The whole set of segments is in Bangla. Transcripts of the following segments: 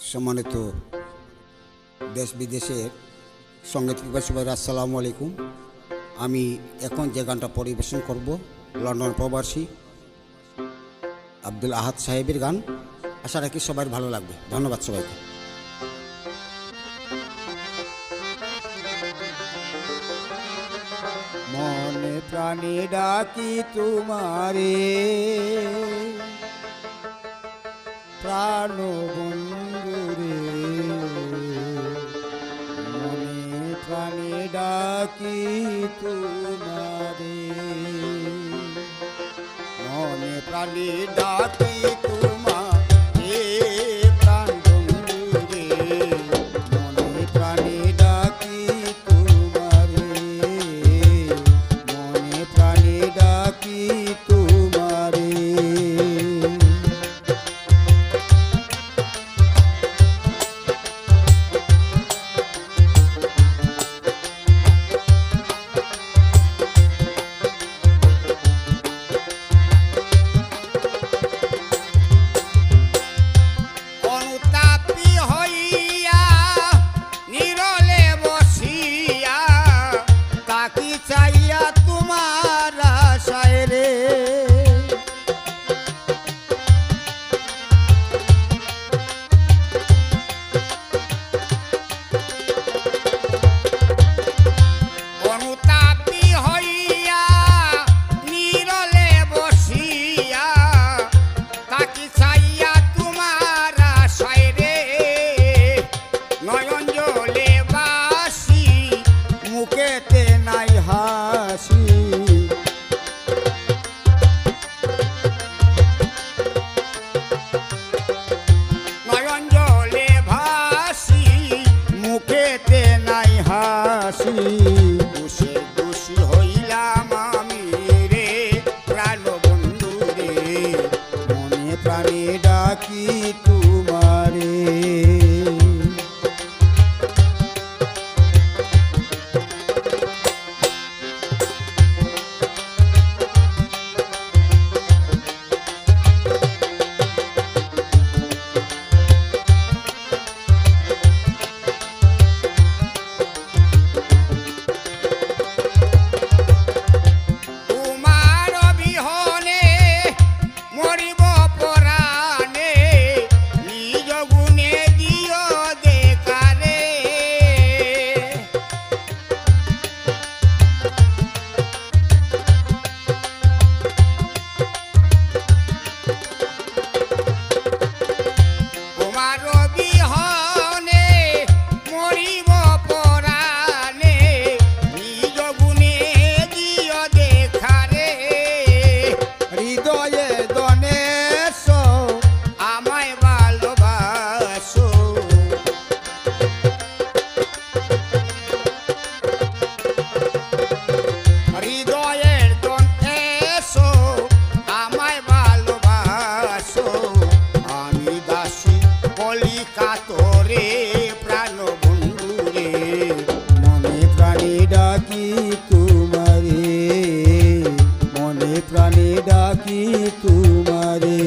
সম্মানিত দেশ বিদেশের সংগীত ভাইরা আসসালামু আলাইকুম। আমি এখন যে গানটা পরিবেশন করব, লন্ডন প্রবাসী আব্দুল আহাদ সাহেবের গান। আশা রাখি সবার ভালো লাগবে। ধন্যবাদ সবাইকে। মনে প্রাণী ডাকি তোমারে, প্রাণ ডাকি তোমারে। মনে প্রাণী ডাকি তোমারে হাসি কলিকাতরে প্রাণ বন্ধুরে মনে প্রাণে ডাকি তোমারে মনে প্রাণে ডাকি তোমারে।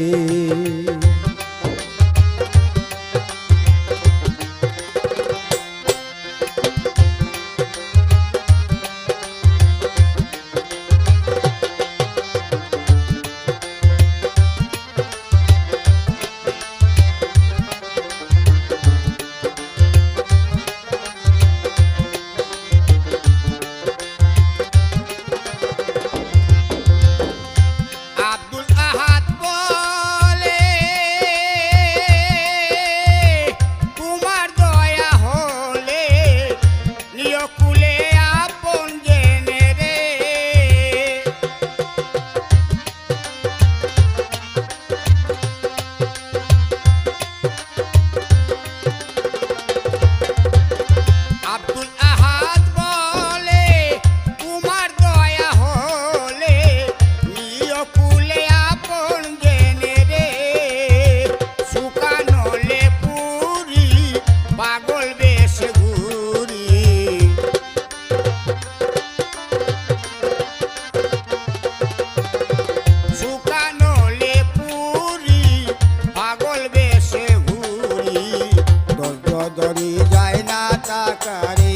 নাটা করে